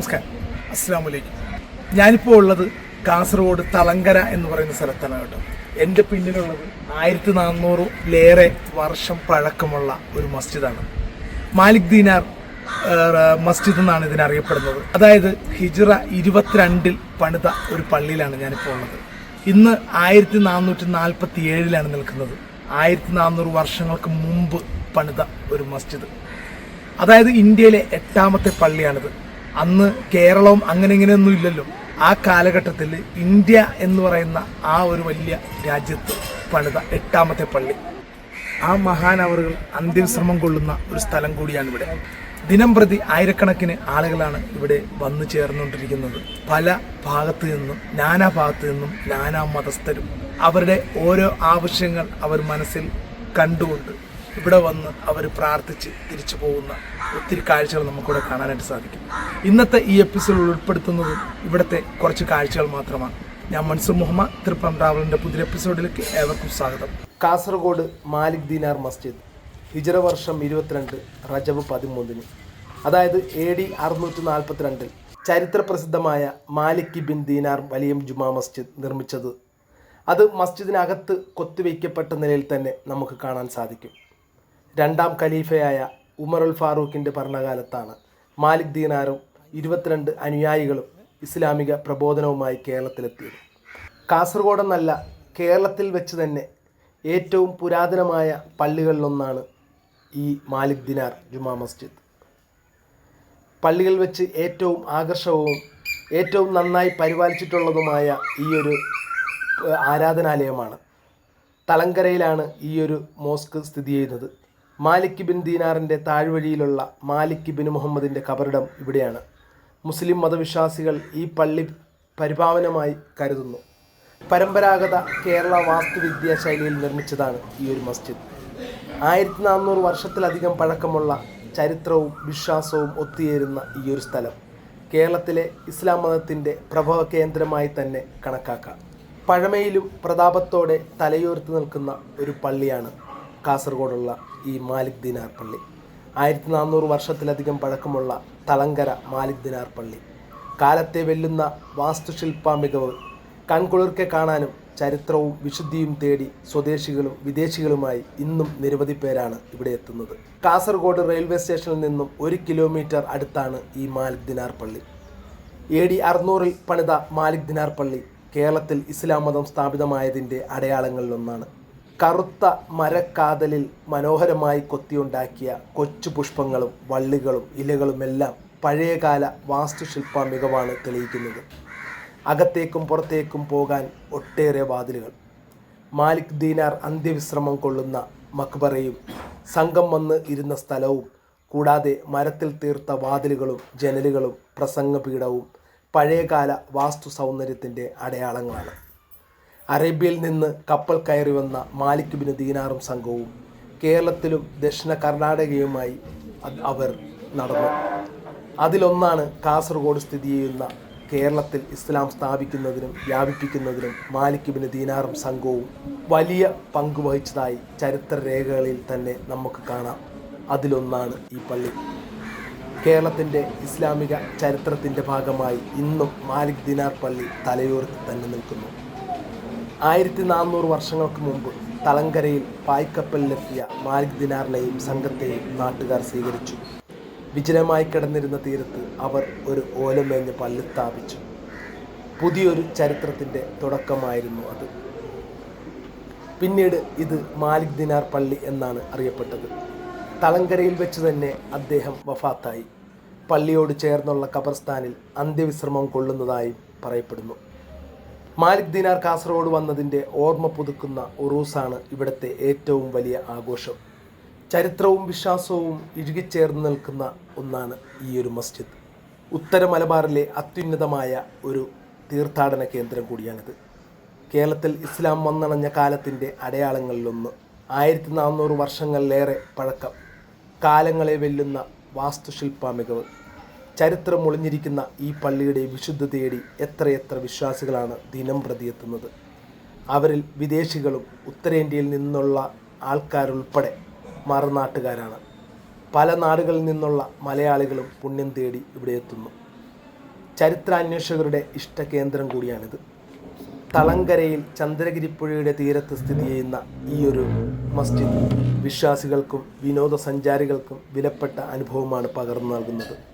നമസ്കാരം. അസ്സാം വലൈക്കും ഞാനിപ്പോൾ ഉള്ളത് കാസർഗോഡ് തളങ്കര എന്ന് പറയുന്ന സ്ഥലത്താണ് കേട്ടോ. എന്റെ പിന്നിലുള്ളത് ആയിരത്തി നാനൂറിലേറെ വർഷം പഴക്കമുള്ള ഒരു മസ്ജിദാണ്. മാലിക് ദീനാർ മസ്ജിദ് എന്നാണ് ഇതിനറിയപ്പെടുന്നത്. അതായത് ഹിജ്റ ഇരുപത്തിരണ്ടിൽ പണിത ഒരു പള്ളിയിലാണ് ഞാനിപ്പോൾ ഉള്ളത്. ഇന്ന് ആയിരത്തി നാനൂറ്റി നാൽപ്പത്തി ഏഴിലാണ് നിൽക്കുന്നത്. ആയിരത്തി നാനൂറ് വർഷങ്ങൾക്ക് മുമ്പ് പണിത ഒരു മസ്ജിദ്. അതായത് ഇന്ത്യയിലെ എട്ടാമത്തെ പള്ളിയാണിത്. അന്ന് കേരളവും അങ്ങനെ ഇങ്ങനെയൊന്നും ഇല്ലല്ലോ. ആ കാലഘട്ടത്തിൽ ഇന്ത്യ എന്ന് പറയുന്ന ആ ഒരു വലിയ രാജ്യത്ത് പണിത എട്ടാമത്തെ പള്ളി. ആ മഹാനവറുകൾ അന്ത്യവിശ്രമം കൊള്ളുന്ന ഒരു സ്ഥലം കൂടിയാണ് ഇവിടെ. ദിനം പ്രതി ആയിരക്കണക്കിന് ആളുകളാണ് ഇവിടെ വന്നു ചേർന്നുകൊണ്ടിരിക്കുന്നത്. പല ഭാഗത്തു നിന്നും നാനാ ഭാഗത്തു നിന്നും നാനാ മതസ്ഥരും അവരുടെ ഓരോ ആവശ്യങ്ങൾ അവർ മനസ്സിൽ കണ്ടുകൊണ്ട് ഇവിടെ വന്ന് അവർ പ്രാർത്ഥിച്ച് തിരിച്ചു പോകുന്ന ഒത്തിരി കാഴ്ചകൾ നമുക്കിവിടെ കാണാനായിട്ട് സാധിക്കും. ഇന്നത്തെ ഈ എപ്പിസോഡിൽ ഉൾപ്പെടുത്തുന്നത് ഇവിടുത്തെ കുറച്ച് കാഴ്ചകൾ മാത്രമാണ്. ഞാൻ മൻസൂർ മുഹമ്മദ് തൃപ്പം ട്രാവലിന്റെ പുതിയ എപ്പിസോഡിലേക്ക് ഏവർക്കും സ്വാഗതം. കാസർഗോഡ് മാലിക് ദീനാർ മസ്ജിദ് ഹിജറ വർഷം ഇരുപത്തിരണ്ട് റജബ് പതിമൂന്നിന്. അതായത് എ ഡി അറുന്നൂറ്റി നാൽപ്പത്തിരണ്ടിൽ ചരിത്ര പ്രസിദ്ധമായ മാലിക് ബിൻ ദീനാർ വലിയം ജുമാ മസ്ജിദ് നിർമ്മിച്ചത്. അത് മസ്ജിദിനകത്ത് കൊത്തിവയ്ക്കപ്പെട്ട നിലയിൽ തന്നെ നമുക്ക് കാണാൻ സാധിക്കും. രണ്ടാം ഖലീഫയായ ഉമറുൽ ഫാറൂഖിന്റെ ഭരണകാലത്താണ് മാലിക് ദീനാറും ഇരുപത്തിരണ്ട് അനുയായികളും ഇസ്ലാമിക പ്രബോധനവുമായി കേരളത്തിലെത്തിയത്. കാസർഗോഡെന്നല്ല കേരളത്തിൽ വെച്ച് തന്നെ ഏറ്റവും പുരാതനമായ പള്ളികളിലൊന്നാണ് ഈ മാലിക് ദിനാർ ജുമാ മസ്ജിദ്. പള്ളികൾ വെച്ച് ഏറ്റവും ആകർഷകവും ഏറ്റവും നന്നായി പരിപാലിച്ചിട്ടുള്ളതുമായ ഈ ഒരു ആരാധനാലയമാണ്. തളങ്കരയിലാണ് ഈ ഒരു മോസ്ക് സ്ഥിതി ചെയ്യുന്നത്. മാലിക് ബിൻ ദീനാറിന്റെ താഴ്വഴിയിലുള്ള മാലിക് ബിൻ മുഹമ്മദിന്റെ കബറിടം ഇവിടെയാണ്. മുസ്ലിം മതവിശ്വാസികൾ ഈ പള്ളി പരിപാവനമായി കരുതുന്നു. പരമ്പരാഗത കേരള വാസ്തുവിദ്യാ ശൈലിയിൽ നിർമ്മിച്ചതാണ് ഈ ഒരു മസ്ജിദ്. ആയിരത്തി നാനൂറ് വർഷത്തിലധികം പഴക്കമുള്ള ചരിത്രവും വിശ്വാസവും ഒത്തുചേരുന്ന ഈ ഒരു സ്ഥലം കേരളത്തിലെ ഇസ്ലാം മതത്തിന്റെ പ്രഭവ കേന്ദ്രമായി തന്നെ കണക്കാക്കാം. പഴമയിലും പ്രതാപത്തോടെ തലയുയർത്തി നിൽക്കുന്ന ഒരു പള്ളിയാണ് കാസർഗോഡുള്ള ഈ മാലിക് ദിനാർ പള്ളി. ആയിരത്തി നാനൂറ് വർഷത്തിലധികം പഴക്കമുള്ള തളങ്കര മാലിക് ദിനാർ പള്ളി. കാലത്തെ വെല്ലുന്ന വാസ്തുശില്പ മികവ് കൺകുളിർക്കെ കാണാനും ചരിത്രവും വിശുദ്ധിയും തേടി സ്വദേശികളും വിദേശികളുമായി ഇന്നും നിരവധി പേരാണ് ഇവിടെ എത്തുന്നത്. കാസർഗോഡ് റെയിൽവേ സ്റ്റേഷനിൽ നിന്നും ഒരു കിലോമീറ്റർ അടുത്താണ് ഈ മാലിക് ദിനാർ പള്ളി. എ ഡി അറുന്നൂറിൽ പണിത മാലിക് ദിനാർ പള്ളി കേരളത്തിൽ ഇസ്ലാം മതം സ്ഥാപിതമായതിന്റെ അടയാളങ്ങളിലൊന്നാണ്. കറുത്ത മരക്കാതലിൽ മനോഹരമായി കൊത്തിയുണ്ടാക്കിയ കൊച്ചു പുഷ്പങ്ങളും വള്ളികളും ഇലകളുമെല്ലാം പഴയകാല വാസ്തുശില്പ മികവാണ് തെളിയിക്കുന്നത്. അകത്തേക്കും പുറത്തേക്കും പോകാൻ ഒട്ടേറെ വാതിലുകൾ. മാലിക് ദീനാർ അന്ത്യവിശ്രമം കൊള്ളുന്ന മക്ബറയും സംഘം വന്ന് ഇരുന്ന സ്ഥലവും കൂടാതെ മരത്തിൽ തീർത്ത വാതിലുകളും ജനലുകളും പ്രസംഗപീഠവും പഴയകാല വാസ്തു സൗന്ദര്യത്തിന്റെ അടയാളങ്ങളാണ്. അറേബ്യയിൽ നിന്ന് കപ്പൽ കയറി വന്ന മാലിക് ബിൻ ദീനാറും സംഘവും കേരളത്തിലും ദക്ഷിണ കർണാടകയുമായി അവർ നടന്നു. അതിലൊന്നാണ് കാസർഗോഡ് സ്ഥിതി ചെയ്യുന്ന കേരളത്തിൽ ഇസ്ലാം സ്ഥാപിക്കുന്നതിനും വ്യാപിപ്പിക്കുന്നതിനും മാലിക് ബിൻ ദീനാറും സംഘവും വലിയ പങ്ക് വഹിച്ചതായി ചരിത്ര രേഖകളിൽ തന്നെ നമുക്ക് കാണാം. അതിലൊന്നാണ് ഈ പള്ളി. കേരളത്തിന്റെ ഇസ്ലാമിക ചരിത്രത്തിന്റെ ഭാഗമായി ഇന്നും മാലിക് ദിനാർ പള്ളി തലയോർത്ത് തന്നെ നിൽക്കുന്നു. ആയിരത്തി നാനൂറ് വർഷങ്ങൾക്ക് മുമ്പ് തലങ്കരയിൽ പായ്ക്കപ്പലിലെത്തിയ മാലിക് ദിനാറിനെയും സംഘത്തെയും നാട്ടുകാർ സ്വീകരിച്ചു. വിജനമായി കിടന്നിരുന്ന തീരത്ത് അവർ ഒരു ഓലമേഞ്ഞ് പല്ല് സ്ഥാപിച്ചു. പുതിയൊരു ചരിത്രത്തിന്റെ തുടക്കമായിരുന്നു അത്. പിന്നീട് ഇത് മാലിക് ദിനാർ പള്ളി എന്നാണ് അറിയപ്പെട്ടത്. തളങ്കരയിൽ വെച്ച് തന്നെ അദ്ദേഹം വഫാത്തായി. പള്ളിയോട് ചേർന്നുള്ള ഖബർസ്ഥാനിൽ അന്ത്യവിശ്രമം കൊള്ളുന്നതായും പറയപ്പെടുന്നു. മാലിക് ദിനാർ കാസർഗോഡ് വന്നതിന്റെ ഓർമ്മ പുതുക്കുന്ന ഉറൂസാണ് ഇവിടുത്തെ ഏറ്റവും വലിയ ആഘോഷം. ചരിത്രവും വിശ്വാസവും ഇഴുകിച്ചേർന്ന് നിൽക്കുന്ന ഒന്നാണ് ഈ ഒരു മസ്ജിദ്. ഉത്തര മലബാറിലെ അത്യുന്നതമായ ഒരു തീർത്ഥാടന കേന്ദ്രം കൂടിയാണിത്. കേരളത്തിൽ ഇസ്ലാം വന്നണഞ്ഞ കാലത്തിന്റെ അടയാളങ്ങളിലൊന്ന്. ആയിരത്തി നാനൂറ് വർഷങ്ങളിലേറെ പഴക്കം. കാലങ്ങളെ വെല്ലുന്ന വാസ്തുശില്പ മികവ്. ചരിത്രം ഒളിഞ്ഞിരിക്കുന്ന ഈ പള്ളിയുടെ വിശുദ്ധ തേടി എത്രയെത്ര വിശ്വാസികളാണ് ദിനം പ്രതി എത്തുന്നത് അവരിൽ വിദേശികളും ഉത്തരേന്ത്യയിൽ നിന്നുള്ള ആൾക്കാരുൾപ്പെടെ മറുനാട്ടുകാരാണ്. പല നാടുകളിൽ നിന്നുള്ള മലയാളികളും പുണ്യം തേടി ഇവിടെ എത്തുന്നു. ചരിത്രാന്വേഷകരുടെ ഇഷ്ടകേന്ദ്രം കൂടിയാണിത്. തളങ്കരയിൽ ചന്ദ്രഗിരിപ്പുഴയുടെ തീരത്ത് സ്ഥിതി ചെയ്യുന്ന ഈ ഒരു മസ്ജിദ് വിശ്വാസികൾക്കും വിനോദസഞ്ചാരികൾക്കും വിലപ്പെട്ട അനുഭവമാണ് പകർന്നു നൽകുന്നത്.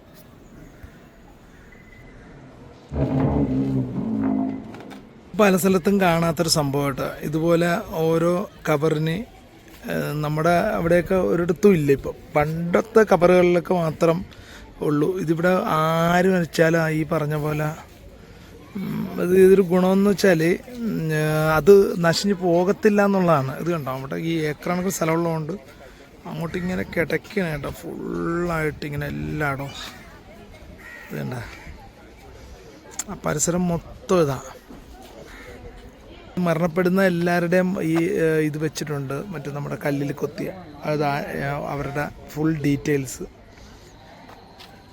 പല സ്ഥലത്തും കാണാത്തൊരു സംഭവമായിട്ട്. ഇതുപോലെ ഓരോ കവറിന് നമ്മുടെ അവിടെയൊക്കെ ഒരിടത്തും ഇല്ല ഇപ്പം. പണ്ടത്തെ കവറുകളിലൊക്കെ മാത്രം ഉള്ളൂ. ഇതിവിടെ ആര് വെച്ചാലും ഈ പറഞ്ഞ പോലെ അത് ഇത് ഇതൊരു ഗുണമെന്ന് വെച്ചാൽ അത് നശിഞ്ഞ് പോകത്തില്ല എന്നുള്ളതാണ്. ഇത് കണ്ടോ? അവിടെ ഈ ഏക്കർ സ്ഥലമുള്ളതുകൊണ്ട് അങ്ങോട്ട് ഇങ്ങനെ കിടക്കണം കേട്ടോ. ഫുള്ളായിട്ട് ഇങ്ങനെ എല്ലായിടവും. ഇത് കണ്ട? ആ പരിസരം മൊത്തം ഇതാ. മരണപ്പെടുന്ന എല്ലാവരുടെയും ഈ ഇത് വെച്ചിട്ടുണ്ട്. മറ്റേ നമ്മുടെ കല്ലിൽ കൊത്തിയ. അത് അവരുടെ ഫുൾ ഡീറ്റെയിൽസ്